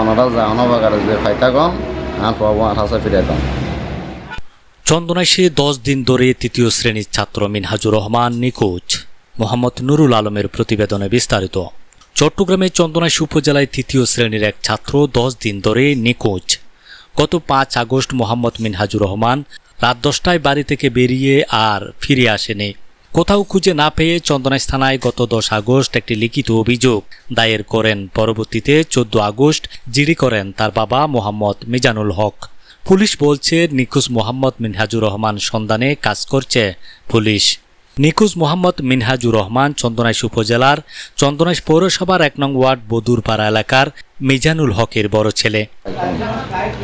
ওনারা আর পাবো আর হাসা চন্দনাইশে দশ দিন ধরে তৃতীয় শ্রেণির ছাত্র মিনহাজুর রহমান নিখোঁজ। মোহাম্মদ নুরুল আলমের প্রতিবেদনে বিস্তারিত। চট্টগ্রামের চন্দনাইশ উপজেলায় তৃতীয় শ্রেণির এক ছাত্র দশ দিন ধরে নিখোঁজ। গত পাঁচ আগস্ট মোহাম্মদ মিনহাজুর রহমান রাত দশটায় বাড়ি থেকে বেরিয়ে আর ফিরে আসেনি। কোথাও খুঁজে না পেয়ে চন্দনাইশ থানায় গত দশ আগস্ট একটি লিখিত অভিযোগ দায়ের করেন। পরবর্তীতে চোদ্দ আগস্ট জিডি করেন তার বাবা মোহাম্মদ মিজানুল হক। পুলিশ বলছে, নিখোঁজ মোহাম্মদ মিনহাজুর রহমান সন্ধানে কাজ করছে পুলিশ। নিখোঁজ মোহাম্মদ মিনহাজুর রহমান চন্দনাইশ উপজেলার চন্দনাইশ পৌরসভার এক নং ওয়ার্ড বদুরপাড়া এলাকার মিজানুল হকের বড় ছেলে।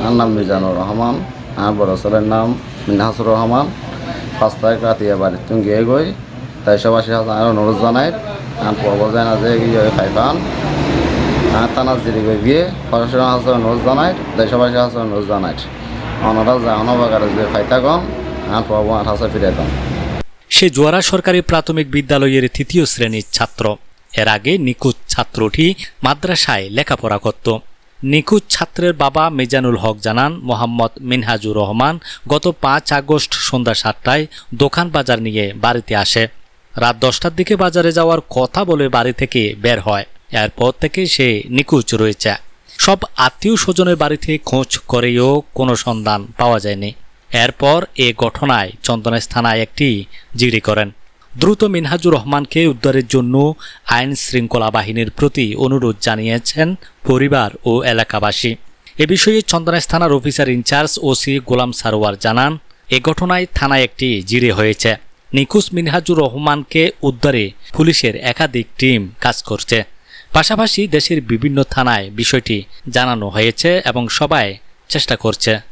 আর নাম মিজানুর রহমান আর বড় ছেলের নাম মিনহাজুর রহমান। পাঁচ তারিখ রাতিয়া বাড়ি তুমি গিয়ে গই। তাই সবাই আর অনুরোধ জানাই। আর পর্ব যায় না যে গিয়ে খাইপান আর তানা জিরি গই গিয়ে প্রশাসন হাসে অনুরোধ জানাই। তাই সবাই হাসে অনুরোধ জানাই। ওনারা যা অনবাগারে যে ফাইতা কম আর পর্ব আর হাসা ফিরে দাম সে জোয়ারা সরকারি প্রাথমিক বিদ্যালয়ের তৃতীয় শ্রেণির ছাত্র। এর আগে নিখোঁজ ছাত্রটি মাদ্রাসায় লেখাপড়া করত। নিখোঁজ ছাত্রের বাবা মিজানুল হক জানান, মোহাম্মদ মিনহাজুর রহমান গত পাঁচ আগস্ট সন্ধ্যা সাতটায় দোকান বাজার নিয়ে বাড়িতে আসে। রাত দশটার দিকে বাজারে যাওয়ার কথা বলে বাড়ি থেকে বের হয়। এরপর থেকে সে নিখোঁজ রয়েছে। সব আত্মীয় স্বজনের বাড়িতে খোঁজ করেও কোনো সন্ধান পাওয়া যায়নি। এরপর এ ঘটনায় চন্দনাইশ থানায় একটি জিডি করেন। দ্রুত মিনহাজুর রহমানকে উদ্ধারের জন্য আইন শৃঙ্খলা বাহিনীর প্রতি অনুরোধ জানিয়েছেন পরিবার ও এলাকাবাসী। এ বিষয়ে চন্দনাইশ থানার officer in charge OC Golam Sarwar জানান, এ ঘটনায় থানায় একটি জিরে হয়েছে। নিখোঁজ মিনহাজুর রহমানকে উদ্ধারে পুলিশের একাধিক টিম কাজ করছে। পাশাপাশি দেশের বিভিন্ন থানায় বিষয়টি জানানো হয়েছে এবং সবাই চেষ্টা করছে।